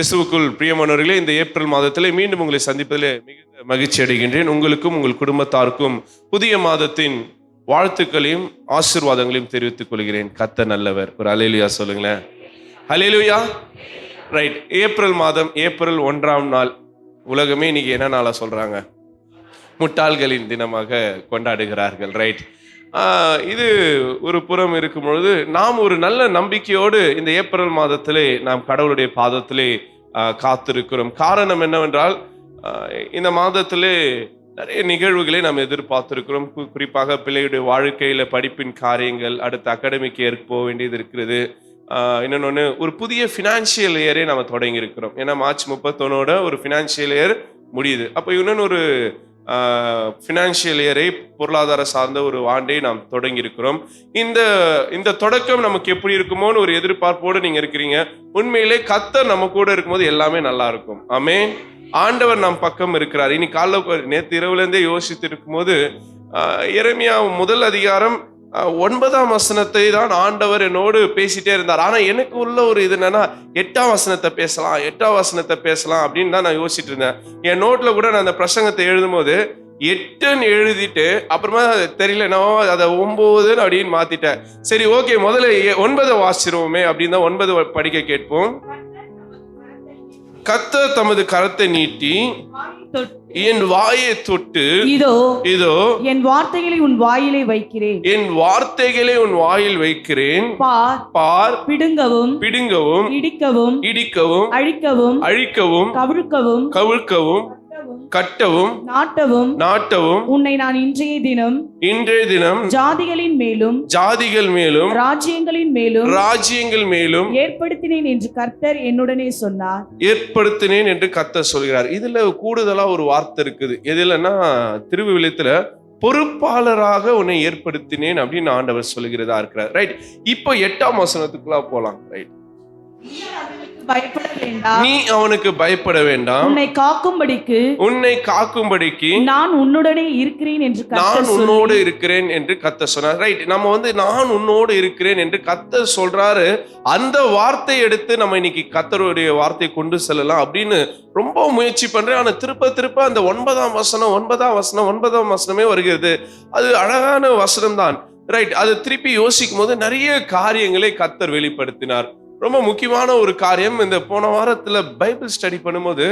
கிறிஸ்துவுக்குள் பிரியமானவர்களே இந்த ஏப்ரல் மாதத்திலே மீண்டும் உங்களை சந்திப்பதிலே மிகுந்த மகிழ்ச்சி அடைகின்றேன். உங்களுக்கும் உங்கள் குடும்பத்தாருக்கும் புதிய மாதத்தின் வாழ்த்துக்களையும் ஆசீர்வாதங்களையும் தெரிவித்துக் கொள்கிறேன். கத்த நல்லவர். ஒரு அலையிலுயா சொல்லுங்களேன். அலையிலுயா ரைட் ஏப்ரல் மாதம் ஏப்ரல் ஒன்றாம் நாள். உலகமே இன்னைக்கு என்ன நாளாக சொல்கிறாங்க முட்டாள்களின் தினமாக கொண்டாடுகிறார்கள். ரைட் இது ஒரு புறம் இருக்கும் பொழுது நாம் ஒரு நல்ல நம்பிக்கையோடு இந்த ஏப்ரல் மாதத்திலே நாம் கடவுளுடைய பாதத்திலே காத்திருக்கிறோம். காரணம் என்னவென்றால் இந்த மாதத்திலே நிறைய நிகழ்வுகளை நாம் எதிர்பார்த்திருக்கிறோம். குறிப்பாக பிள்ளையுடைய வாழ்க்கையில் படிப்பின் காரியங்கள் அடுத்த அகாடமிக்கு ஏற்க போக வேண்டியது இருக்கிறது. இன்னொன்று ஒரு புதிய ஃபினான்ஷியல் இயரே நம்ம தொடங்கியிருக்கிறோம். ஏன்னா மார்ச் முப்பத்தொன்னோட ஒரு ஃபினான்ஷியல் இயர் முடியுது. அப்போ இன்னொன்று ஒரு ஃபினான்ஷியல் இயரை பொருளாதார சார்ந்த ஒரு ஆண்டை நாம் தொடங்கி இருக்கிறோம் இந்த இந்த தொடக்கம் நமக்கு எப்படி இருக்குமோன்னு ஒரு எதிர்பார்ப்போடு நீங்கள் இருக்கிறீங்க. உண்மையிலே கத்தர் நம்ம கூட இருக்கும்போது எல்லாமே நல்லா இருக்கும். ஆமே ஆண்டவர் நம் பக்கம் இருக்கிறார். இனி காலைல நேற்று இரவுலேருந்தே யோசித்து இருக்கும்போது ஆஹ், முதல் அதிகாரம் ஒன்பதாம் வசனத்தை தான் ஆண்டவர் என்னோடு பேசிட்டே இருந்தார். ஆனால் எனக்கு உள்ள ஒரு இது என்னன்னா எட்டாம் வசனத்தை பேசலாம் எட்டாம் வசனத்தை பேசலாம் அப்படின்னு தான் நான் யோசிச்சுட்டு இருந்தேன். என் நோட்டில் கூட நான் அந்த பிரசங்கத்தை எழுதும்போது எட்டுன்னு எழுதிட்டு அப்புறமா அது தெரியல நான் அதை ஒம்போதுன்னு அப்படின்னு மாத்திட்டேன். சரி ஓகே முதல்ல எ- ஒன்பதை வாசிச்சிருவோமே அப்படின்னு தான் ஒன்பது படிக்க கேட்போம். கத்தர் தமது கரத்தை நீட்டி என் வாயை தொட்டு இதோ இதோ என் வார்த்தைகளை உன் வாயிலே வைக்கிறேன். என் வார்த்தைகளை உன் வாயில் வைக்கிறேன். பார் பார் பிடுங்கவும் பிடுங்கவும் இடிக்கவும் இடிக்கவும் அழிக்கவும் அழிக்கவும் கவிழ்க்கவும் கவிழ்க்கவும் கட்டவும் நாட்டவும் நாட்டவும் உன்னை நான் இன்றைய தினம் இன்றைய தினம் ஜாதிகளின் மேலும் ஜாதிகள் மேலும் ராஜ்யங்களின் மேலும் ராஜ்யங்கள் மேலும் ஏற்படுத்தினேன் என்று கர்த்தர் என்னுடனே சொன்னார். ஏற்படுத்தினேன் என்று கர்த்தர் சொல்கிறார். இதுல கூடுதலா ஒரு வார்த்தை இருக்குது. எதுலன்னா திருவிவிலியத்துல பொறுப்பாளராக உன்னை ஏற்படுத்தினேன் அப்படின்னு ஆண்டவர் சொல்கிறதா இருக்கிறார். ரைட் இப்போ எட்டாம் வசனத்துக்குள்ள போலாம். ரைட் பயப்பட வேண்டாம். நீ அவனுக்கு பயப்பட வேண்டாம். உன்னை காக்கும்படிக்கு உன்னை காக்கும்படிக்கு நான் உன்னுடனே இருக்கிறேன் என்று நான் உன்னோடு இருக்கிறேன் என்று கத்த சொன்னார். ரைட் நம்ம வந்து நான் உன்னோடு இருக்கிறேன் என்று கத்த சொல்றாரு. அந்த வார்த்தை எடுத்து நம்ம இன்னைக்கு கத்தருடைய வார்த்தையை கொண்டு செல்லலாம் அப்படின்னு ரொம்ப முயற்சி பண்றேன். ஆனா திருப்ப திருப்ப அந்த ஒன்பதாம் வசனம் ஒன்பதாம் வசனம் ஒன்பதாம் வசனமே வருகிறது. அது அழகான வசனம் தான் ரைட் அதை திருப்பி யோசிக்கும் போது நிறைய காரியங்களை கத்தர் வெளிப்படுத்தினார். ரொம்ப முக்கியமான ஒரு காரியம். இந்த போன வாரத்துல பைபிள் ஸ்டடி பண்ணும்போது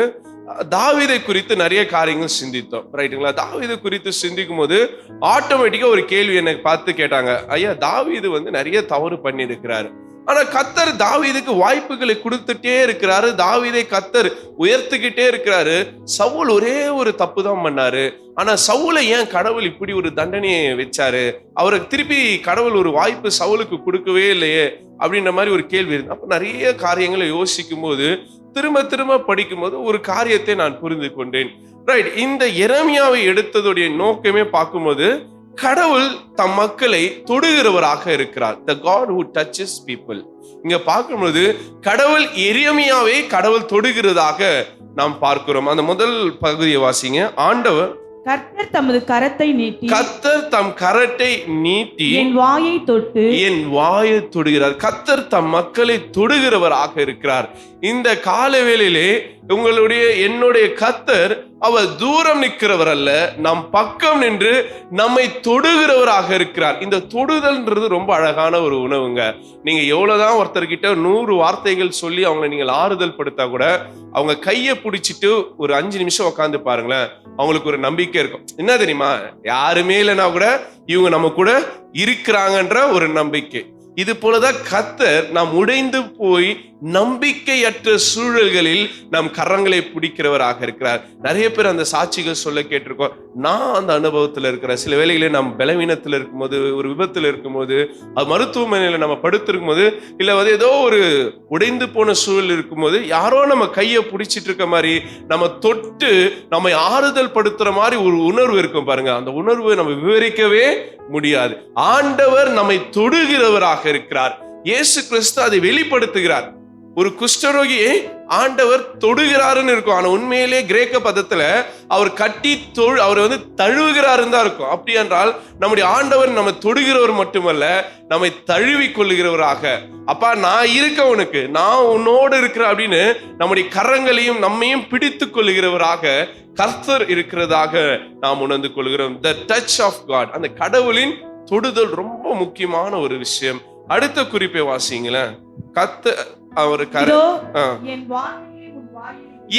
தாவீதை குறித்து நிறைய காரியங்கள் சிந்தித்தோம். ரைட்டுங்களா? தாவிதை குறித்து சிந்திக்கும் போது ஆட்டோமேட்டிக்கா ஒரு கேள்வி என்னை பார்த்து கேட்டாங்க. ஐயா தாவீது வந்து நிறைய தவறு பண்ணியிருக்கிறாரு. ஆனால் கத்தர் தாவீதுக்கு வாய்ப்புகளை கொடுத்துட்டே இருக்கிறாரு. தாவீதை கத்தர் உயர்த்துக்கிட்டே இருக்கிறாரு. சவுல் ஒரே ஒரு தப்பு தான் பண்ணாரு. ஆனால் சவுலை ஏன் கடவுள் இப்படி ஒரு தண்டனையை வச்சாரு? அவருக்கு திருப்பி கடவுள் ஒரு வாய்ப்பு சவுலுக்கு கொடுக்கவே இல்லையே அப்படின்ற மாதிரி ஒரு கேள்வி இருந்து அப்போ நிறைய காரியங்களை யோசிக்கும் போது திரும்ப திரும்ப படிக்கும்போது ஒரு காரியத்தை நான் புரிந்து கொண்டேன். ரைட் இந்த எரமியாவை எடுத்ததுடைய நோக்கமே பார்க்கும்போது கடவுள் தம் மக்களை தொடுகிறவராக இருக்கிறார். The God who touches people. இங்க பார்க்கும்போது கடவுள் எரியமியாவை கடவுள் தொடுகிறதாக நாம் பார்க்கிறோம். அந்த முதல் பகுதியை வாசிங்க. ஆண்டவர் கர்த்தர் தமது கரத்தை நீட்டி கத்தர் தம் கரட்டை நீட்டி என் வாயை தொட்டு என் வாயை தொடுகிறார். கத்தர் தம் மக்களை தொடுகிறவராக இருக்கிறார். இந்த காலவேளையிலே உங்களுடைய என்னுடைய கத்தர் அவர் தூரம் நிற்கிறவர் அல்ல நம் பக்கம் நின்று நம்மை தொடுகிறவராக இருக்கிறார். இந்த தொடுதல்ன்றது ரொம்ப அழகான ஒரு உணவுங்க. நீங்க எவ்வளவுதான் ஒருத்தர்கிட்ட நூறு வார்த்தைகள் சொல்லி அவங்களை நீங்கள் ஆறுதல் படுத்தா கூட அவங்க கையை பிடிச்சிட்டு ஒரு அஞ்சு நிமிஷம் உட்காந்து பாருங்களேன் அவங்களுக்கு ஒரு நம்பிக்கை இருக்கும். என்ன தெரியுமா? யாருமே இல்லைன்னா கூட இவங்க நம்ம கூட இருக்கிறாங்கன்ற ஒரு நம்பிக்கை. இது போலதான் கத்தர் நாம் உடைந்து போய் நம்பிக்கையற்ற சூழல்களில் நம் கரங்களை பிடிக்கிறவராக இருக்கிறார். நிறைய பேர் அந்த சாட்சிகள் சொல்ல கேட்டிருக்கோம். நான் அந்த அனுபவத்தில் இருக்கிறேன். சில வேளைகளில் நம்ம பலவீனத்தில் இருக்கும்போது ஒரு விபத்தில் இருக்கும்போது அது மருத்துவமனையில் நம்ம படுத்திருக்கும் போது இல்லை வந்து ஏதோ ஒரு உடைந்து போன சூழல் இருக்கும்போது யாரோ நம்ம கையை பிடிச்சிட்டு இருக்க மாதிரி நம்ம தொட்டு நம்மை ஆறுதல் படுத்துற மாதிரி ஒரு உணர்வு இருக்கும் பாருங்க. அந்த உணர்வு நம்ம விவரிக்கவே முடியாது. ஆண்டவர் நம்மை தொடுகிறவராக இருக்கிறார். இயேசு கிறிஸ்து அதை வெளிப்படுத்துகிறார். ஒரு குஷ்டரோகியை ஆண்டவர் தொடுகிறாருன்னு இருக்கும். ஆனா உண்மையிலே கிரேக்க பதத்துல அவர் கட்டி தொழு அவர் வந்து தழுவுகிறாருன்னு தான் இருக்கும். அப்படி என்றால் நம்முடைய ஆண்டவர் நம்ம தொடுகிறவர் மட்டுமல்ல நம்மை தழுவி கொள்ளுகிறவராக. அப்பா நான் இருக்க உனக்கு நான் உன்னோடு இருக்கிறேன் அப்படின்னு நம்முடைய கரங்களையும் நம்மையும் பிடித்து கொள்ளுகிறவராக கர்த்தர் இருக்கிறதாக நாம் உணர்ந்து கொள்கிறோம். த டச் ஆஃப் காட் அந்த கடவுளின் தொடுதல் ரொம்ப முக்கியமான ஒரு விஷயம். அடுத்த குறிப்பை வாசிங்களேன் கத்த அவர் கர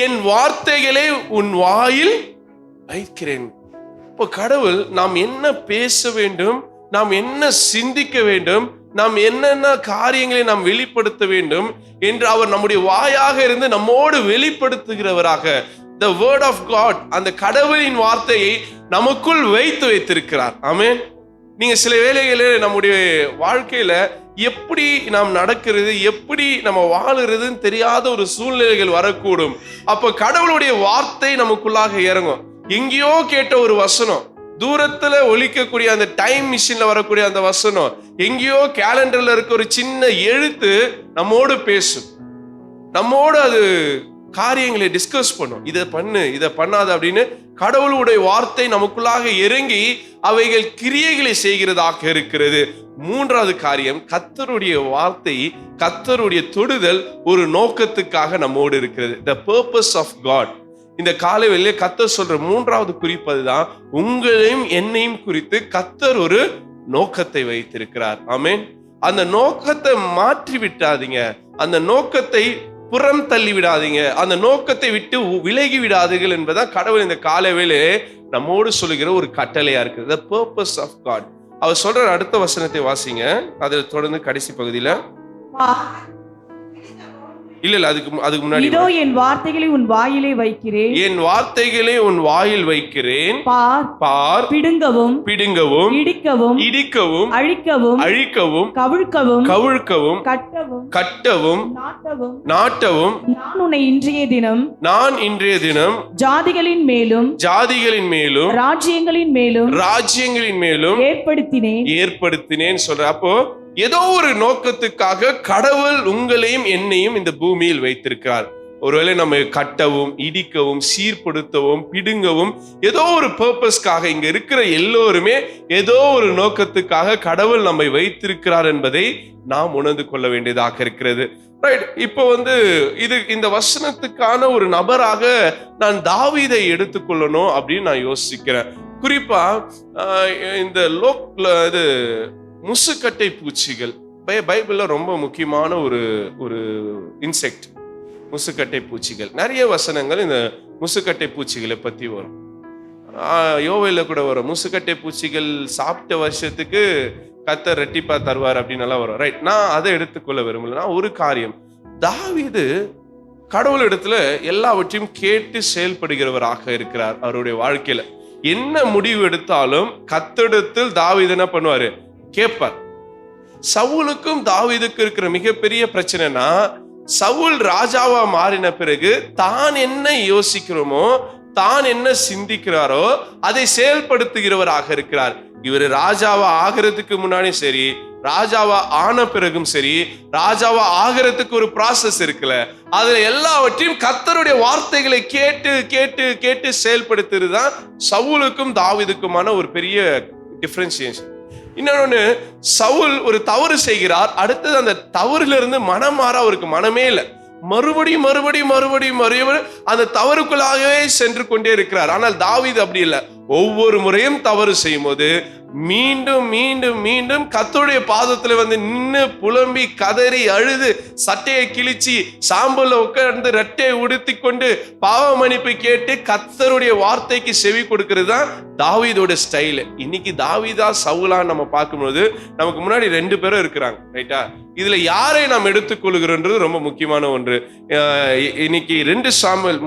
என் வார்த்தைகளை உன் வாயில் வைக்கிறேன். இப்போ கடவுள் நாம் என்ன பேச வேண்டும் நாம் என்ன சிந்திக்க வேண்டும் நாம் என்னென்ன காரியங்களை நாம் வெளிப்படுத்த வேண்டும் என்று அவர் நம்முடைய வாயாக இருந்து நம்மோடு வெளிப்படுத்துகிறவராக த வேர்ட் ஆஃப் காட் அந்த கடவுளின் வார்த்தையை நமக்குள் வைத்து வைத்திருக்கிறார். ஆமென் நீங்க சில வேலைகளில் நம்முடைய வாழ்க்கையில எப்படி நாம் நடக்கிறது எப்படி நம்ம வாழுறதுன்னு தெரியாத ஒரு சூழ்நிலைகள் வரக்கூடும். அப்ப கடவுளுடைய வார்த்தை நமக்குள்ளாக இறங்கும். எங்கேயோ கேட்ட ஒரு வசனம் தூரத்துல ஒழிக்கக்கூடிய அந்த டைம் மிஷின்ல வரக்கூடிய அந்த வசனம் எங்கேயோ கேலண்டர்ல இருக்க ஒரு சின்ன எழுத்து நம்மோடு பேசும். நம்மோடு அது காரியங்களை டிஸ்கஸ் பண்ணும். இதை பண்ணு இதை பண்ணாத அப்படின்னு கடவுளுடைய வார்த்தை நமக்குள்ளாக இறங்கி அவைகள் கிரியைகளை செய்கிறதாக இருக்கிறது. மூன்றாவது காரியம் கத்தருடைய வார்த்தை கத்தருடைய தொடுதல் ஒரு நோக்கத்துக்காக நம்மோடு இருக்கிறது. த பர்பஸ் ஆஃப் காட் இந்த காலை வெளியே கத்தர் சொல்ற மூன்றாவது குறிப்பு அதுதான். உங்களையும் என்னையும் குறித்து கத்தர் ஒரு நோக்கத்தை வைத்திருக்கிறார். ஆமேன். அந்த நோக்கத்தை மாற்றி விட்டாதீங்க அந்த நோக்கத்தை புறம் தள்ளி விடாதீங்க அந்த நோக்கத்தை விட்டு விலகி விடாதீர்கள் என்பதுதான் கடவுள் இந்த காலை நம்மோடு சொல்லுகிற ஒரு கட்டளையா இருக்குது. த பர்பஸ் ஆஃப் காட் அவர் சொல்ற அடுத்த வசனத்தை வாசிங்க. அதில் தொடர்ந்து கடைசி பகுதியில. இல்ல இல்ல அதுக்கு அதுக்கு முன்னாடி இதோ என் வார்த்தைகளை உன் வாயிலே வைக்கிறேன். என் வார்த்தைகளை உன் வாயில் வைக்கிறேன். பார் பார் பிடுங்கவும் பிடுங்கவும் இடிக்கவும் இடிக்கவும் அழிக்கவும் அழிக்கவும் கவிழ்க்கவும் கவிழ்க்கவும் கட்டவும் கட்டவும் நாட்டவும் நாட்டவும் நான் உன்னை இன்றைய தினம் நான் இன்றைய தினம் ஜாதிகளின் மேலும் ஜாதிகளின் மேலும் ராஜ்யங்களின் மேலும் ராஜ்யங்களின் மேலும் ஏற்படுத்தினேன். ஏற்படுத்தினேன் சொல்ற அப்போ ஏதோ ஒரு நோக்கத்துக்காக கடவுள் உங்களையும் என்னையும் இந்த பூமியில் வைத்திருக்கிறார். ஒருவேளை நம்ம கட்டவும் இடிக்கவும் சீர்படுத்தவும் பிடுங்கவும் ஏதோ ஒரு பர்பஸ்க்காக இங்க இருக்கிற எல்லோருமே ஏதோ ஒரு நோக்கத்துக்காக கடவுள் நம்மை வைத்திருக்கிறார் என்பதை நாம் உணர்ந்து கொள்ள வேண்டியதாக இருக்கிறது. ரைட் இப்போ வந்து இது இந்த வசனத்துக்கான ஒரு நபராக நான் தாவிதை எடுத்துக்கொள்ளணும் அப்படின்னு நான் யோசிக்கிறேன். குறிப்பா இந்த லோக் இது முசுக்கட்டை பூச்சிகள். பை- பைபிளில் ரொம்ப முக்கியமான ஒரு ஒரு இன்செக்ட் முசுக்கட்டை பூச்சிகள். நிறைய வசனங்கள் இந்த முசுக்கட்டை பூச்சிகளை பற்றி வரும். யோவையில் கூட வரும். முசுக்கட்டை பூச்சிகள் சாப்பிட்ட வருஷத்துக்கு கத்த ரெட்டிப்பா தருவார் அப்படின்னு எல்லாம் வரும். ரைட் நான் அதை எடுத்துக்கொள்ள விரும்பல. நான் ஒரு காரியம். தாவிது கடவுள் இடத்துல எல்லாவற்றையும் கேட்டு செயல்படுகிறவராக இருக்கிறார் அவருடைய வாழ்க்கையில. என்ன முடிவு எடுத்தாலும் கத்தெடுத்தில் தாவிது என்ன பண்ணுவாரு? கேட்பார் சவுலுக்கும் தாவீதுக்கும் இருக்கிற மிகப்பெரிய பிரச்சனைனா சவுல் ராஜாவா மாறின பிறகு தான் என்ன யோசிக்கிறோமோ தான் என்ன சிந்திக்கிறாரோ அதை செயல்படுத்துகிறவராக இருக்கிறார். இவர் ராஜாவா ஆகிறதுக்கு முன்னாடி சரி ராஜாவா ஆன பிறகும் சரி ராஜாவா ஆகிறதுக்கு ஒரு ப்ராசஸ் இருக்குல்ல அதுல எல்லாவற்றையும் கத்தருடைய வார்த்தைகளை கேட்டு கேட்டு கேட்டு செயல்படுத்துறது தான் சவுலுக்கும் தாவிதுக்குமான ஒரு பெரிய டிஃப்ரென்சியேஷன் இன்னொன்னு சவுல் ஒரு தவறு செய்கிறார். அடுத்தது அந்த தவறிலிருந்து மனம் மாற அவருக்கு மனமே இல்லை. மறுபடியும் மறுபடியும் மறுபடியும் மறுபடியும் அந்த தவறுக்குள்ளாகவே சென்று கொண்டே இருக்கிறார். ஆனால் தாவீது அப்படி இல்லை. ஒவ்வொரு முறையும் தவறு செய்யும் போது மீண்டும் மீண்டும் மீண்டும் கத்தருடைய பாதத்துல வந்து நின்று புலம்பி கதறி அழுது சட்டையை கிழிச்சு சாம்பல்ல உட்கார்ந்து ரெட்டையை உடுத்தி கொண்டு பாவ மன்னிப்பு கேட்டு கத்தருடைய வார்த்தைக்கு செவி கொடுக்கிறது தான் தாவீதோட ஸ்டைல். இன்னைக்கு தாவீதா சவுலா நம்ம பார்க்கும்போது நமக்கு முன்னாடி ரெண்டு பேரும் இருக்கிறாங்க ரைட்டா இதுல யாரை நாம் எடுத்துக்கொள்கிறோன்றது ரொம்ப முக்கியமான ஒன்று. இன்னைக்கு ரெண்டு சாமியல்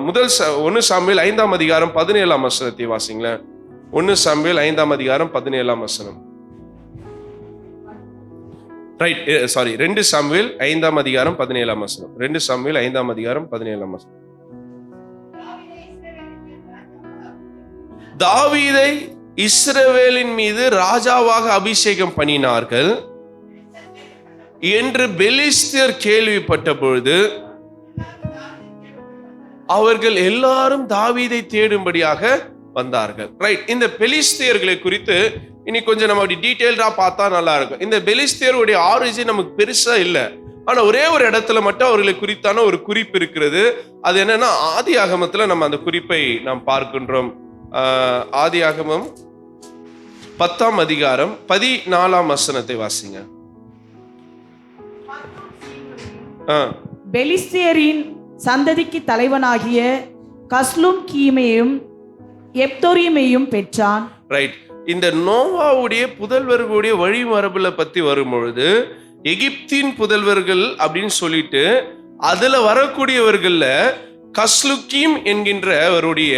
முதல் ச- ஒன்னு சாமியல் ஐந்தாம் அதிகாரம் பதினேழாம் வசனத்தை வாசிங்களேன். ஒன்று சாமியல் ஐந்தாம் அதிகாரம் பதினேழாம் வசனம். ரைட் சாரி eh, ரெண்டு சாமுவேல் ஐந்தாம் அதிகாரம் பதினேழாம் வசனம். ரெண்டு சாமுவேல் ஐந்தாம் அதிகாரம் பதினேழாம் வசனம். தாவீதை இஸ்ரவேலின் மீது ராஜாவாக அபிஷேகம் பண்ணினார்கள். என்று பெலிஸ்தியர் கேள்விப்பட்ட பொழுது அவர்கள் எல்லாரும் தாவீதை தேடும்படியாக வந்தார்கள். ரைட் இந்த பெலிஸ்தியர்களை குறித்து இனி கொஞ்சம் நம்ம அப்படி டீட்டெயில்டாக பார்த்தா நல்லா இருக்கும். இந்த பெலிஸ்தியருடைய ஆரிஜின் நமக்கு பெருசாக இல்லை. ஆனால் ஒரே ஒரு இடத்துல மட்டும் அவர்களை குறித்தான ஒரு குறிப்பு இருக்கிறது. அது என்னன்னா ஆதி ஆகமத்தில் நம்ம அந்த குறிப்பை நாம் பார்க்கின்றோம். ஆதி ஆகமம் பத்தாம் அதிகாரம் பதினாலாம் வசனத்தை வாசிங்க. ஆ. பெலிஸ்தியரின் சந்ததிக்கு தலைவனாகிய கஸ்லும் கீமையும் எப்தோரியமையும் பெற்றான். ரைட் இந்த நோவாவுடைய புதல்வர்களுடைய வழிமரபுல பத்தி வரும்பொழுது எகிப்தின் புதல்வர்கள் அப்படின்னு சொல்லிட்டு அதுல வரக்கூடியவர்கள்ல கஸ்லுக்கீம் என்கின்றவருடைய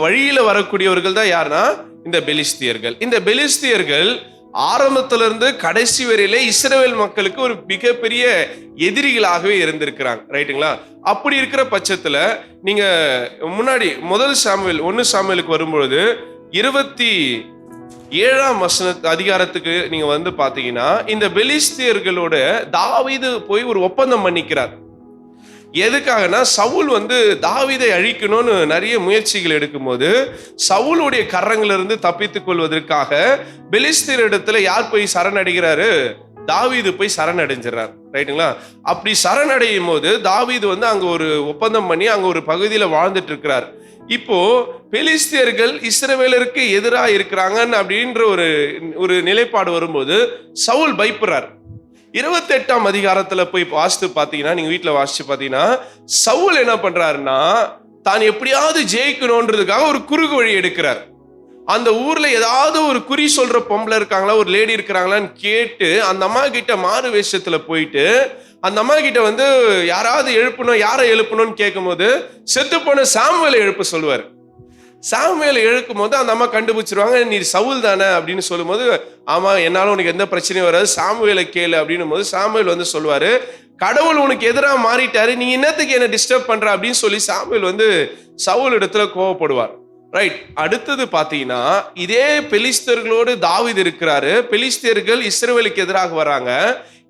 வழியில வரக்கூடியவர்கள் தான் யாருன்னா இந்த பெலிஸ்தியர்கள். இந்த பெலிஸ்தியர்கள் ஆரம்பத்திலிருந்து கடைசி வரையிலே இஸ்ரேல் மக்களுக்கு ஒரு மிகப்பெரிய எதிரிகளாகவே இருந்திருக்கிறாங்க. ரைட்டுங்களா அப்படி இருக்கிற பட்சத்தில் நீங்கள் முன்னாடி முதல் சாமுவேல் ஒன்று சாமுவேலுக்கு வரும்பொழுது இருபத்தி ஏழாம் வசன அதிகாரத்துக்கு நீங்கள் வந்து பார்த்தீங்கன்னா இந்த பெலிஸ்தியர்களோட தாவீது போய் ஒரு ஒப்பந்தம் பண்ணிக்கிறார். எதுக்காகனா சவுல் வந்து தாவீதை அழிக்கணும்னு நிறைய முயற்சிகள் எடுக்கும்போது சவுளுடைய கரங்களிலிருந்து தப்பித்துக் கொள்வதற்காக பெலிஸ்தீர் இடத்துல யார் போய் சரணடைகிறாரு? தாவீது போய் சரணடைஞ்சிடறார். ரைட்டுங்களா? அப்படி சரணடையும் போது தாவீது வந்து அங்கே ஒரு ஒப்பந்தம் பண்ணி அங்கே ஒரு பகுதியில் வாழ்ந்துட்டு இருக்கிறார் இப்போ பெலிஸ்தியர்கள் இஸ்ரவேலருக்கு எதிராக இருக்கிறாங்கன்னு அப்படின்ற ஒரு ஒரு நிலைப்பாடு வரும்போது சவுல் பயப்படுறார். இருபத்தெட்டாம் அதிகாரத்தில் போய் வாசித்து பார்த்தீங்கன்னா நீங்கள் வீட்டில் வாசித்து பார்த்தீங்கன்னா சவுல் என்ன பண்ணுறாருன்னா தான் எப்படியாவது ஜெயிக்கணுன்றதுக்காக ஒரு குறுகு வழி எடுக்கிறார். அந்த ஊரில் ஏதாவது ஒரு குறி சொல்கிற பொம்பளை இருக்காங்களா ஒரு லேடி இருக்கிறாங்களான்னு கேட்டு அந்த அம்மா கிட்ட மாறு வேஷத்தில் போயிட்டு அந்த அம்மா கிட்ட வந்து யாராவது எழுப்பணும் யாரை எழுப்பணும்னு கேட்கும்போது செத்து போன சாமுவேலை எழுப்ப சொல்லுவார். சாமுவேலை எழுக்கும் போது அந்த அம்மா கண்டுபிடிச்சிருவாங்க நீ சவுல் தானே? அப்படின்னு சொல்லும்போது ஆமாம் என்னால் உனக்கு எந்த பிரச்சனையும் வராது. சாமுவேலை கேளு. அப்படின்னும் போது சாமுவேல் வந்து சொல்லுவார் கடவுள் உனக்கு எதிராக மாறிட்டாரு. நீ என்னத்துக்கு என்ன டிஸ்டர்ப் பண்ணுற அப்படின்னு சொல்லி சாமுவேல் வந்து சவுல் இடத்துல கோவப்படுவார். ரைட் அடுத்தது பார்த்தீங்கன்னா இதே பெலிஸ்தர்களோடு தாவீது இருக்கிறாரு. பெலிஸ்தியர்கள் இஸ்ரவேலுக்கு எதிராக வராங்க.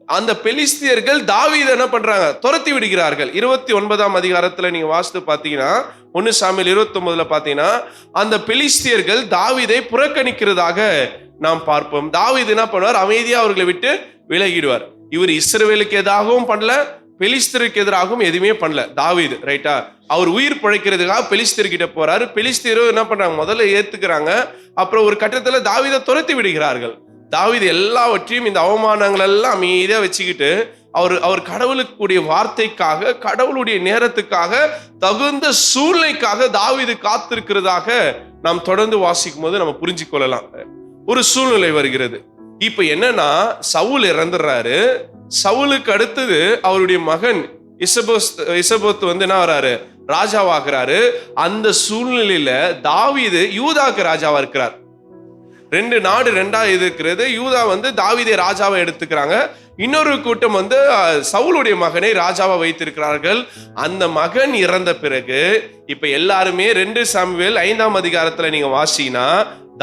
அந்த பெலிஸ்தியர்கள் தாவீது என்ன பண்றாங்க? துரத்தி விடுகிறார்கள். இருபத்தி ஒன்பதாம் அதிகாரத்துல நீங்க வாசித்து பாத்தீங்கன்னா ஒன்னு சாமியில் இருபத்தி ஒன்பதுல பாத்தீங்கன்னா அந்த பெலிஸ்தியர்கள் தாவிதை புறக்கணிக்கிறதாக நாம் பார்ப்போம். தாவீது என்ன பண்ணுவார்? அமைதியா அவர்களை விட்டு விலகிடுவார். இவர் இஸ்ரவேலுக்கு எதாகவும் பண்ணல பெலிஸ்தருக்கு எதிராகவும் எதுவுமே பண்ணல. தாவீது ரைட்டா அவர் உயிர் பிழைக்கிறதுக்காக பெலிஸ்தர் கிட்ட போறாரு. பெலிஸ்தீரும் என்ன பண்றாங்க? முதல்ல ஏத்துக்கிறாங்க. அப்புறம் ஒரு கட்டத்துல தாவீதை துரத்தி விடுகிறார்கள். தாவீது எல்லாவற்றையும் இந்த அவமானங்கள் எல்லாம் அமைதியா வச்சுக்கிட்டு அவர் அவர் கடவுளுக்குடைய வார்த்தைக்காக கடவுளுடைய நேரத்துக்காக தகுந்த சூழ்நிலைக்காக தாவீது காத்திருக்கிறதாக நாம் தொடர்ந்து வாசிக்கும் போது நம்ம புரிஞ்சு கொள்ளலாம். ஒரு சூழ்நிலை வருகிறது. இப்ப என்னன்னா சவுல் இறந்துடுறாரு சவுலுக்கு அடுத்தது அவருடைய மகன் இசபோஸ் இசபோத் வந்து என்ன வராரு ராஜாவாகிறாரு. அந்த சூழ்நிலையில தாவிது யூதாக்கு ராஜாவா இருக்கிறார். ரெண்டு நாடு ரெண்டா இருக்கிறது. யூதா வந்து தாவீதை ராஜாவை எடுத்துக்கிறாங்க. இன்னொரு கூட்டம் வந்து சவுளுடைய மகனை ராஜாவை வைத்திருக்கிறார்கள். அந்த மகன் இறந்த பிறகு இப்ப எல்லாருமே ரெண்டு சாமுவேல் ஐந்தாம் அதிகாரத்துல நீங்க வாசிங்கன்னா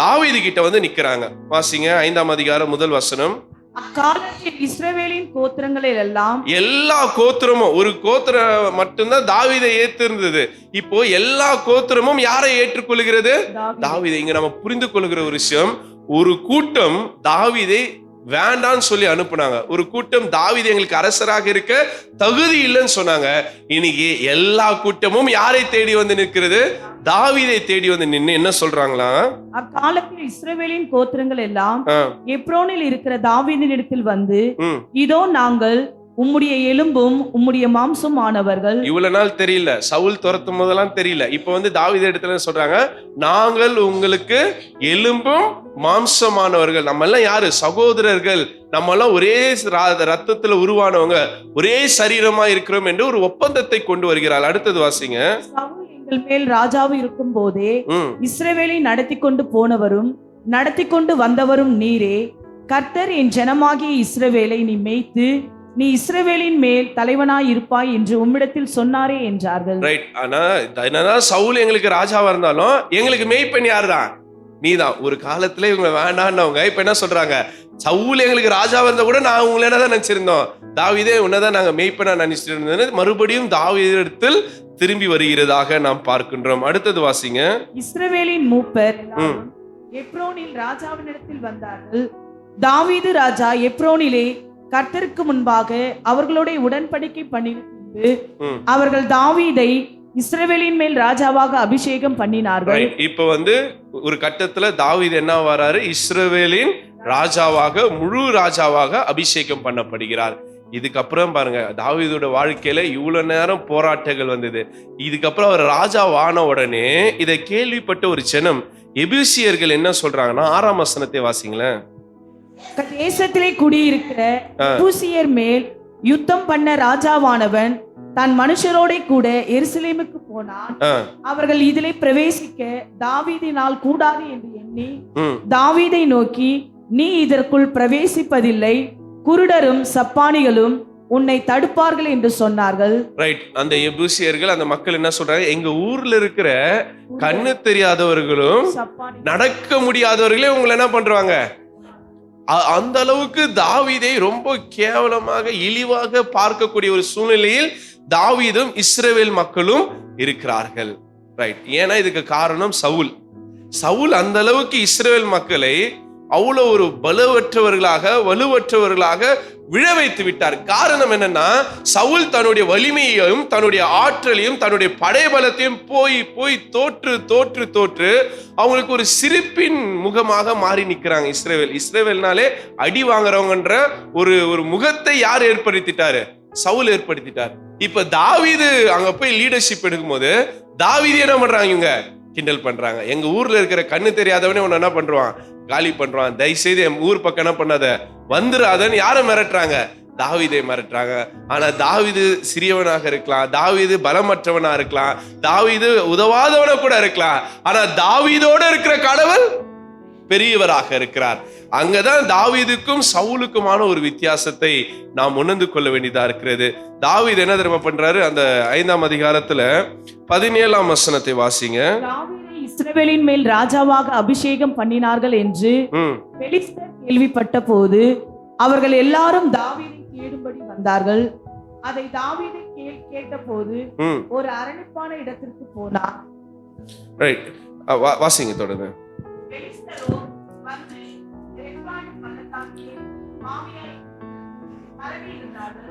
தாவிது கிட்ட வந்து நிக்கிறாங்க. வாசிங்க ஐந்தாம் அதிகாரம் முதல் வசனம். அக்காலத்தில் இஸ்ரவேலின் கோத்திரங்களில் எல்லாம் எல்லா கோத்திரமும் ஒரு கோத்திரம் மட்டும்தான் தாவீதை ஏத்திருந்தது. இப்போ எல்லா கோத்திரமும் யாரை ஏற்றுக்கொள்கிறது? தாவீது. இங்க நம்ம புரிந்து கொள்கிற ஒரு விஷயம் ஒரு கூட்டம் தாவீதை வேண்டான்னு சொல்லி அனுப்புனாங்க. ஒரு கூட்டம் தாவீது எங்களுக்கு அரசராக இருக்க தகுதி இல்லைன்னு சொன்னாங்க. இன்னைக்கு எல்லா கூட்டமும் யாரை தேடி வந்து நிற்கிறது? தாவீதை தேடி வந்து நின்னு என்ன சொல்றாங்களா? அக்காலத்தில் இஸ்ரவேலின் கோத்திரங்கள் எல்லாம் எப்ரோனில் இருக்கிற தாவீதினிடத்தில் வந்து ம். இதோ நாங்கள் உம்முடைய எலும்பும் உம்முடைய மாம்சம் ஆனவர்கள் இவ்வளவு நாள் தெரியல. சவுல் துரத்தும் போதெல்லாம் தெரியல. இப்ப வந்து தாவீது இடத்துல சொல்றாங்க நாங்கள் உங்களுக்கு எலும்பும் மாம்சமானவர்கள். நம்ம எல்லாம் யாரு? சகோதரர்கள். நம்ம எல்லாம் ஒரே ரத்தத்துல உருவானவங்க. ஒரே சரீரமா இருக்கிறோம் என்று ஒரு ஒப்பந்தத்தை கொண்டு வருகிறாள். அடுத்தது வாசிங்க. எங்கள் மேல் ராஜாவு இருக்கும் போதே இஸ்ரவேலை நடத்தி கொண்டு போனவரும் நடத்தி கொண்டு வந்தவரும் நீரே. கர்த்தர் என் ஜனமாகிய இஸ்ரவேலை நீ மேய்த்து நீ இஸ்ரவேலின் மேல் தலைவனாய் இருப்பாய் என்று உம்மிடத்தில் சொன்னாரே என்றார்கள். ரைட் ஆனா என்னதான் சவுல் எங்களுக்கு ராஜாவா இருந்தாலும் எங்களுக்கு மேய்ப்பெண் யாருதான்? நீதான். ஒரு காலத்துல இவங்க வேண்டான்னவங்க இப்ப என்ன சொல்றாங்க? சவுல் எங்களுக்கு ராஜாவா இருந்தா கூட நான் உங்களை தான் நினைச்சிருந்தோம்? தாவீதே உன்னதான் நாங்க மெய்ப்பனா நினைச்சிட்டு இருந்தது மறுபடியும் தாவீதத்தில் திரும்பி வருகிறதாக நாம் பார்க்கின்றோம். அடுத்தது வாசிங்க. இஸ்ரவேலின் மூப்பர் எப்ரோனில் ராஜாவினிடத்தில் வந்தார்கள். தாவீது ராஜா எப்ரோனிலே கர்த்தருக்கு முன்பாக அவர்களோட உடன்படிக்கை ம். அவர்கள் தாவீதை இஸ்ரவேலின் மேல் ராஜாவாக அபிஷேகம் பண்ணினார்கள். இப்ப வந்து ஒரு கட்டத்துல தாவீது என்ன வராரு இஸ்ரவேலின் ராஜாவாக முழு ராஜாவாக அபிஷேகம் பண்ணப்படுகிறார். இதுக்கப்புறம் பாருங்க தாவீதோட வாழ்க்கையில இவ்வளவு நேரம் போராட்டங்கள் வந்தது. இதுக்கப்புறம் அவர் ராஜா ஆன உடனே இதை கேள்விப்பட்ட ஒரு ஜனம் எபிசியர்கள் என்ன சொல்றாங்கன்னா ஆறாம் வசனத்தை வாசிங்களேன். தேசத்திலே குடியிருக்கிற ஆ. பூசியர் மேல் யுத்தம் பண்ண ராஜாவானவன் தன் மனுஷரோட கூட எருசலேமுக்கு போனான். அவர்கள் இதிலே பிரவேசிக்க தாவீதினால் கூடாது என்று எண்ணி தாவீதை நோக்கி நீ இதற்குள் பிரவேசிப்பதில்லை. குருடரும் சப்பானிகளும் உன்னை தடுப்பார்கள் என்று சொன்னார்கள். ரைட் அந்த எபூசியர்கள் அந்த மக்கள் என்ன சொல்றாங்க? எங்க ஊர்ல இருக்கிற கண்ணு தெரியாதவர்களும் நடக்க முடியாதவர்களே உங்களை என்ன பண்றாங்க? அந்த அளவுக்கு தாவீதை ரொம்ப கேவலமாக இழிவாக பார்க்கக்கூடிய ஒரு சூழ்நிலையில் தாவீதும் இஸ்ரேவேல் மக்களும் இருக்கிறார்கள். ரைட் ஏன்னா இதுக்கு காரணம் சவுல். சவுல் அந்த அளவுக்கு இஸ்ரேல் மக்களை அவ்வளோ ஒரு பலவற்றவர்களாக வலுவற்றவர்களாக விழ வைத்து விட்டார். காரணம் என்னன்னா சவுல் தன்னுடைய வலிமையையும் தன்னுடைய ஆற்றலையும் தன்னுடைய படைபலத்தையும் போய் போய் தோற்று தோற்று தோற்று அவங்களுக்கு ஒரு சிரிப்பின் முகமாக மாறி நிற்கிறாங்க இஸ்ரேவேல். இஸ்ரேவேல்னாலே அடி வாங்குறவங்கன்ற ஒரு ஒரு முகத்தை யார் ஏற்படுத்திட்டாரு? சவுல் ஏற்படுத்திட்டார். இப்ப தாவிது அங்க போய் லீடர்ஷிப் எடுக்கும்போது தாவிது என்ன பண்றாங்க இவங்க? கிண்டல் பண்றாங்க. எங்க ஊர்ல இருக்கிற கண்ணு தெரியாதவனே உன்னை என்ன பண்றான்? காலி பண்றான். தயவுசெய்து என் ஊர் பக்கம் என்ன பண்ணாத. வந்துடாதன்னு யாரை மிரட்டுறாங்க? தாவிதை மிரட்டுறாங்க. ஆனா தாவிது சிறியவனாக இருக்கலாம். தாவீது பலமற்றவனா இருக்கலாம். தாவீது உதவாதவன கூட இருக்கலாம். ஆனா தாவீதோட இருக்கிற கடவுள் பெரியவராக இருக்கிறார். அங்கதான் தாவீதுக்கும் சவுலுக்குமான ஒரு வித்தியாசத்தை நாம் உணர்ந்து கொள்ள வேண்டியதா இருக்கிறது. தாவீது என்ன தெரியுமா பண்றாரு? அந்த ஐந்தாம் அதிகாரத்துல பதினேழாம் வசனத்தை வாசிங்க. இஸ்ரவேலின் மேல் ராஜாவாக அபிஷேகம் பண்ணினார்கள் என்று பெலிஸ்தர் கேள்விப்பட்ட போது அவர்கள் எல்லாரும் தாவீதை தேடும்படி வந்தார்கள். அதை தாவீதை கேள் கேட்டபோது ம். ஒரு அரணிப்பான இடத்திற்கு போனார். ரைட் வாசிங்க தொடர்ந்து.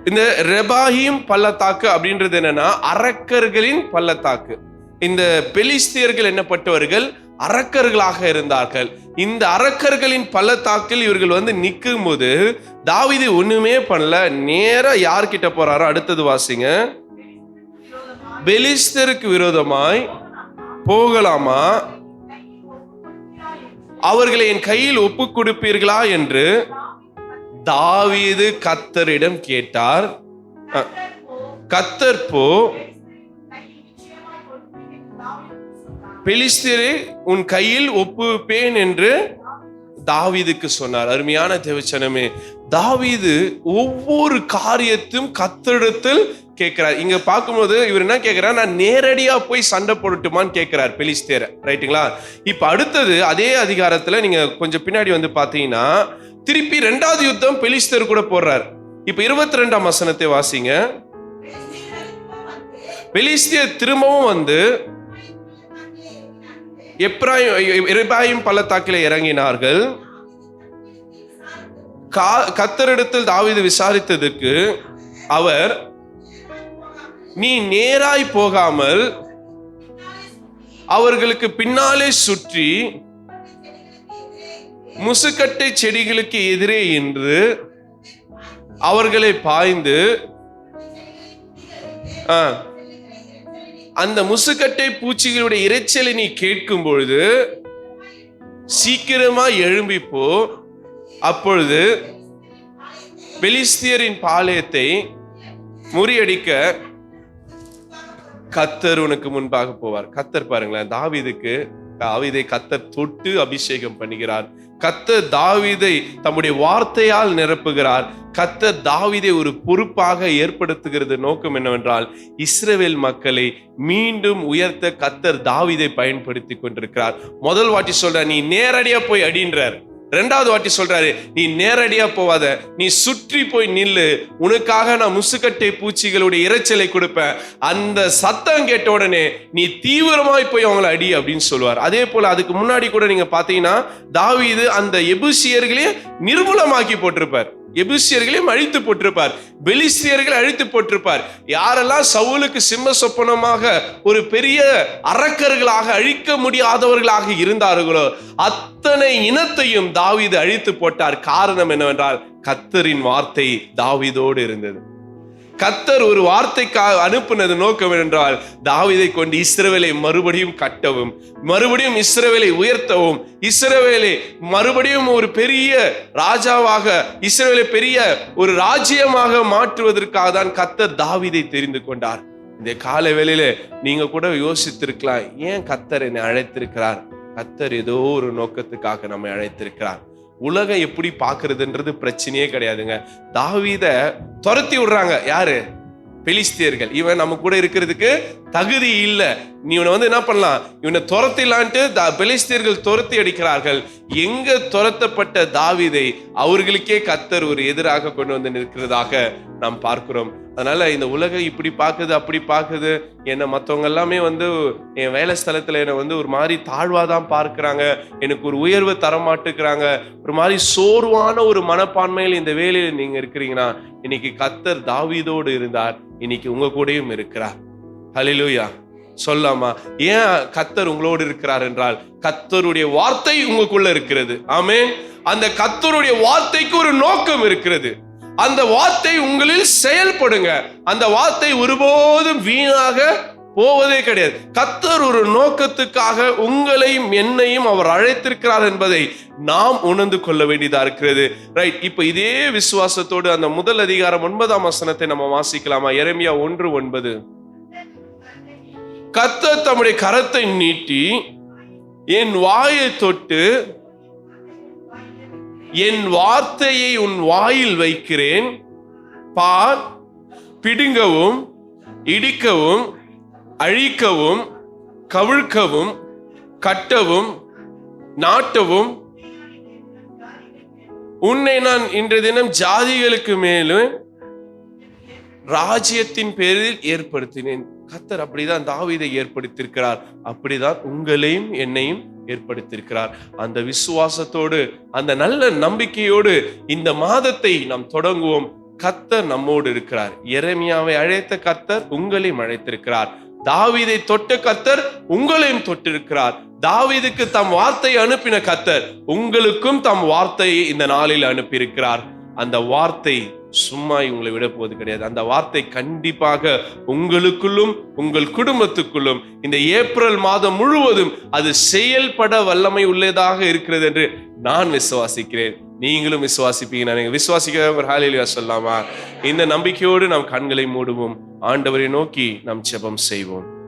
இந்த ரெபாஹிம் பள்ளத்தாக்கு அப்படின்றது என்னன்னா அரக்கர்களின் பள்ளத்தாக்கு. இந்த பெலிஸ்தியர்கள் என்னப்பட்டவர்கள்? அரக்கர்களாக இருந்தார்கள். இந்த அரக்கர்களின் பள்ளத்தாக்கில் இவர்கள் வந்து நிற்கும் போது தாவிது ஒண்ணுமே பண்ணல. நேரா யார்கிட்ட போறாரோ? அடுத்தது வாசிங்க. பெலிஸ்தருக்கு விரோதமாய் போகலாமா? அவர்களை என் கையில் ஒப்பு கொடுப்பீர்களா என்று தாவீது கத்தரிடம் கேட்டார். கத்தர் போ. பெலிஸ்தரை உன் கையில் ஒப்புவிப்பேன் என்று தாவீதுக்கு சொன்னார். அருமையான தேவச்சனமே தாவீது ஒவ்வொரு காரியத்தையும் கத்தரிடத்தில் கேட்கிறார். இங்க பார்க்கும்போது இவர் என்ன கேட்கிறார்? நான் நேரடியா போய் சண்டை போடட்டுமான்னு கேட்கிறார் பெலிஸ்தேர ரைட்டுங்களா இப்ப அடுத்தது அதே அதிகாரத்துல நீங்க கொஞ்சம் பின்னாடி வந்து பாத்தீங்கன்னா திருப்பி ரெண்டாவது யுத்தம் பெலிஸ்தேர் கூட போடுறார். இப்ப இருபத்தி ரெண்டாம் வசனத்தை வாசிங்க. பெலிஸ்தியர் திரும்பவும் வந்து எப்ராயும் எரிபாயும் பள்ளத்தாக்கில் இறங்கினார்கள். கா- கத்தரிடத்தில் தாவீது விசாரித்ததற்கு அவர் நீ நேராய் போகாமல் அவர்களுக்கு பின்னாலே சுற்றி முசுக்கட்டை செடிகளுக்கு எதிரே என்று அவர்களை பாய்ந்து ஆ, அந்த முசுக்கட்டை பூச்சிகளுடைய இறைச்சலை நீ கேட்கும் பொழுது சீக்கிரமா எழும்பி அப்பொழுது பெலிஸ்தியரின் பாளையத்தை முறியடிக்க கத்தர் உனக்கு முன்பாக போவார். கத்தர் பாருங்களேன் தாவிதுக்கு தாவிதை கத்தர் தொட்டு அபிஷேகம் பண்ணுகிறார். கத்தர் தாவிதை தம்முடைய வார்த்தையால் நிரப்புகிறார். கத்தர் தாவிதை ஒரு பொறுப்பாக ஏற்படுத்துகிறது நோக்கம் என்னவென்றால் இஸ்ரேவேல் மக்களை மீண்டும் உயர்த்த கத்தர் தாவிதை பயன்படுத்தி கொண்டிருக்கிறார். முதல் வாட்டி சொல்ற நீ நேரடியா போய் அடின்றார். ரெண்டாவது வாட்டி சொல்றாரு நீ நேரடியா போவாத. நீ சுற்றி போய் நில்லு. உனக்காக நான் முசுக்கட்டை பூச்சிகளுடைய இரைச்சலை கொடுப்பேன். அந்த சத்தம் கேட்ட உடனே நீ தீவிரமாய் போய் அவங்கள அடி அப்படின்னு சொல்லுவார். அதே போல அதுக்கு முன்னாடி கூட நீங்க பாத்தீங்கன்னா தாவீது அந்த எபுசியர்களே நிர்மூலமாக்கி போட்டிருப்பார். எபுசியர்களையும் அழித்து போட்டிருப்பார். பெலிஸ்தியர்களை அழித்து போட்டிருப்பார். யாரெல்லாம் சவுலுக்கு சிம்ம சொப்பனமாக ஒரு பெரிய அரக்கர்களாக அழிக்க முடியாதவர்களாக இருந்தார்களோ அத்தனை இனத்தையும் தாவீது அழித்து போட்டார். காரணம் என்னவென்றால் கத்தரின் வார்த்தை தாவீதோடு இருந்தது. கத்தர் ஒரு வார்த்தைக்காக அனுப்புனது நோக்கம் என்றால் தாவிதை கொண்டு இஸ்ரவேலை மறுபடியும் கட்டவும் மறுபடியும் இஸ்ரவேலை உயர்த்தவும் இஸ்ரவேலை மறுபடியும் ஒரு பெரிய ராஜாவாக இஸ்ரவேலை பெரிய ஒரு ராஜ்யமாக மாற்றுவதற்காக தான் கத்தர் தாவீதை தெரிந்து கொண்டார். இந்த கால வேளையில நீங்க கூட யோசித்திருக்கலாம் ஏன் கத்தர் என்னை அழைத்திருக்கிறார்? கத்தர் ஏதோ ஒரு நோக்கத்துக்காக நம்மை அழைத்திருக்கிறார். உலகம் எப்படி பார்க்கறதுன்றது பிரச்சனையே கிடையாதுங்க. தாவீத துரத்தி விடுறாங்க. யாரு? பெலிஸ்தியர்கள். இவன் நம்ம கூட இருக்கிறதுக்கு தகுதி இல்லை. நீ இவனை வந்து என்ன பண்ணலாம்? இவனை துரத்திலான்ட்டு தா- துரத்தி அடிக்கிறார்கள். எங்க துரத்தப்பட்ட தாவீதை அவர்களுக்கே கத்தர் ஒரு எதிராக கொண்டு வந்து நிற்கிறதாக நாம் பார்க்கிறோம். அதனால இந்த உலகம் இப்படி பார்க்குது அப்படி பார்க்குது. என்னை மற்றவங்க எல்லாமே வந்து என் வேலை ஸ்தலத்தில் என்னை வந்து ஒரு மாதிரி தாழ்வாக தான் பார்க்குறாங்க. எனக்கு ஒரு உயர்வு தரமாட்டுக்கிறாங்க. ஒரு மாதிரி சோர்வான ஒரு மனப்பான்மையில் இந்த வேலையில் நீங்கள் இருக்கிறீங்கன்னா இன்னைக்கு கத்தர் தாவீதோடு இருந்தார். இன்னைக்கு உங்க கூடயும் இருக்கிறார். ஹலிலூயா சொல்லாமா? ஏன் கத்தர் உங்களோடு இருக்கிறார் என்றால் கத்தருடைய வார்த்தை உங்களுக்குள்ள இருக்கிறது. ஆமே அந்த கத்தருடைய வார்த்தைக்கு ஒரு நோக்கம் இருக்கிறது. அந்த வார்த்தை உங்களில் செயல்படுங்க. அந்த வார்த்தை ஒருபோதும் வீணாக போவதே கிடையாது. கத்தர் ஒரு நோக்கத்துக்காக உங்களையும் என்னையும் அவர் அழைத்திருக்கிறார் என்பதை நாம் உணர்ந்து கொள்ள வேண்டியதா இருக்கிறது. ரைட் இப்ப இதே விசுவாசத்தோடு அந்த முதல் அதிகாரம் ஒன்பதாம் வசனத்தை நம்ம வாசிக்கலாமா? இறைமையா ஒன்று ஒன்பது. கத்த தம்முடைய கரத்தை நீட்டி என் வாயை தொட்டு என் வார்த்தையை உன் வாயில் வைக்கிறேன். பார் பிடுங்கவும் இடிக்கவும் அழிக்கவும் கவிழ்க்கவும் கட்டவும் நாட்டவும். உன்னை நான் இன்றைய தினம் ஜாதிகளுக்கு மேலும் ராஜ்யத்தின் பேரில் ஏற்படுத்தினேன். கத்தர் அப்படிதான் தாவீதை ஏற்படுத்தியிருக்கிறார். அப்படிதான் உங்களையும் என்னையும் ஏற்படுத்தியிருக்கிறார். அந்த விசுவாசத்தோடு அந்த நல்ல நம்பிக்கையோடு இந்த மாதத்தை நாம் தொடங்குவோம். கத்தர் நம்மோடு இருக்கிறார். எரேமியாவை அழைத்த கத்தர் உங்களையும் அழைத்திருக்கிறார். தாவீதை தொட்ட கத்தர் உங்களையும் தொட்டிருக்கிறார். தாவீதுக்கு தம் வார்த்தை அனுப்பின கத்தர் உங்களுக்கும் தம் வார்த்தையை இந்த நாளில் அனுப்பியிருக்கிறார். அந்த வார்த்தை சும்மா உங்களை விட போவது கிடையாது. அந்த வார்த்தை கண்டிப்பாக உங்களுக்குள்ளும் உங்கள் குடும்பத்துக்குள்ளும் இந்த ஏப்ரல் மாதம் முழுவதும் அது செயல்பட வல்லமை உள்ளதாக இருக்கிறது என்று நான் விசுவாசிக்கிறேன். நீங்களும் விசுவாசிப்பீங்க. நான் விசுவாசிக்கிற ஒரு ஹாலிலியா சொல்லாமா? இந்த நம்பிக்கையோடு நாம் கண்களை மூடுவோம். ஆண்டவரை நோக்கி நாம் ஜெபம் செய்வோம்.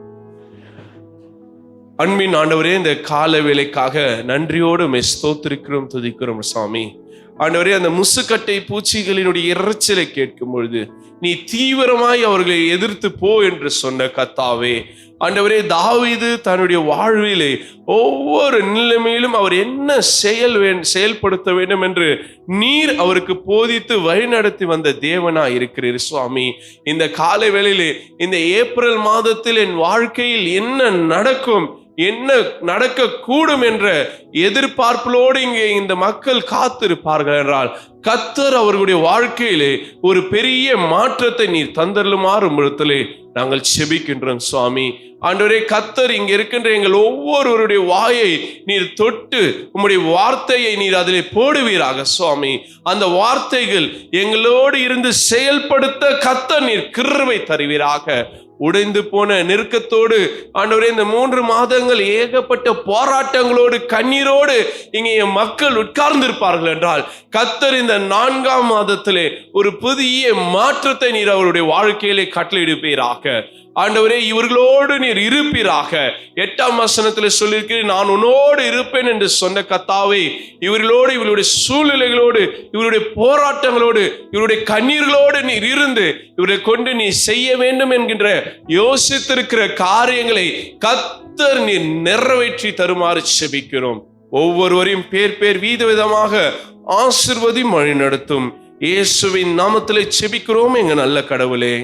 அன்பின் ஆண்டவரே இந்த கால வேலைக்காக நன்றியோடு மெய் துதிக்கிறோம் சாமி ஆண்டவரே அந்த முசுக்கட்டை பூச்சிகளினுடைய இறைச்சலை கேட்கும் பொழுது நீ தீவிரமாய் அவர்களை எதிர்த்து போ என்று சொன்ன கத்தாவே ஆண்டவரே தாவீது தன்னுடைய வாழ்விலே ஒவ்வொரு நிலைமையிலும் அவர் என்ன செயல் செயல்படுத்த வேண்டும் என்று நீர் அவருக்கு போதித்து வழிநடத்தி வந்த தேவனா இருக்கிறீர் சுவாமி. இந்த காலை வேளையிலே இந்த ஏப்ரல் மாதத்தில் என் வாழ்க்கையில் என்ன நடக்கும் என்ன நடக்க கூடும் என்ற எதிர்பார்ப்பிலோடு இங்கே இந்த மக்கள் காத்திருப்பார்கள் என்றால் கத்தர் அவர்களுடைய வாழ்க்கையிலே ஒரு பெரிய மாற்றத்தை நீர் தந்தருமாறு இடத்திலே நாங்கள் செபிக்கின்றோம் சுவாமி. ஆண்டவரே கத்தர் இங்க இருக்கின்ற எங்கள் ஒவ்வொருவருடைய வாயை நீர் தொட்டு உம்முடைய வார்த்தையை நீர் அதிலே போடுவீராக சுவாமி. அந்த வார்த்தைகள் எங்களோடு இருந்து செயல்படுத்த கத்தர் நீர் கிருவை தருவீராக. உடைந்து போன நெருக்கத்தோடு ஆண்டவரே இந்த மூன்று மாதங்கள் ஏகப்பட்ட போராட்டங்களோடு கண்ணீர் கண்ணீரோடு இங்கே என் மக்கள் உட்கார்ந்திருப்பார்கள் என்றால் கத்தர் இந்த நான்காம் மாதத்திலே ஒரு புதிய மாற்றத்தை நீர் அவருடைய வாழ்க்கையிலே கட்டளையிடுப்பீராக ஆண்டவரே இவர்களோடு நீர் இருப்பீராக. எட்டாம் வசனத்தில் சொல்லியிருக்கு நான் உன்னோடு இருப்பேன் என்று சொன்ன கத்தாவை இவர்களோடு இவருடைய சூழ்நிலைகளோடு இவருடைய போராட்டங்களோடு இவருடைய கண்ணீர்களோடு நீர் இருந்து இவரை கொண்டு நீ செய்ய வேண்டும் என்கின்ற யோசித்திருக்கிற காரியங்களை கத்தர் நீர் நிறைவேற்றி தருமாறு செபிக்கிறோம். ஒவ்வொருவரையும் பேர் பேர் வீத விதமாக ஆசிர்வதி வழி நடத்தும் இயேசுவின் நாமத்திலே செபிக்கிறோம் எங்க நல்ல கடவுளே.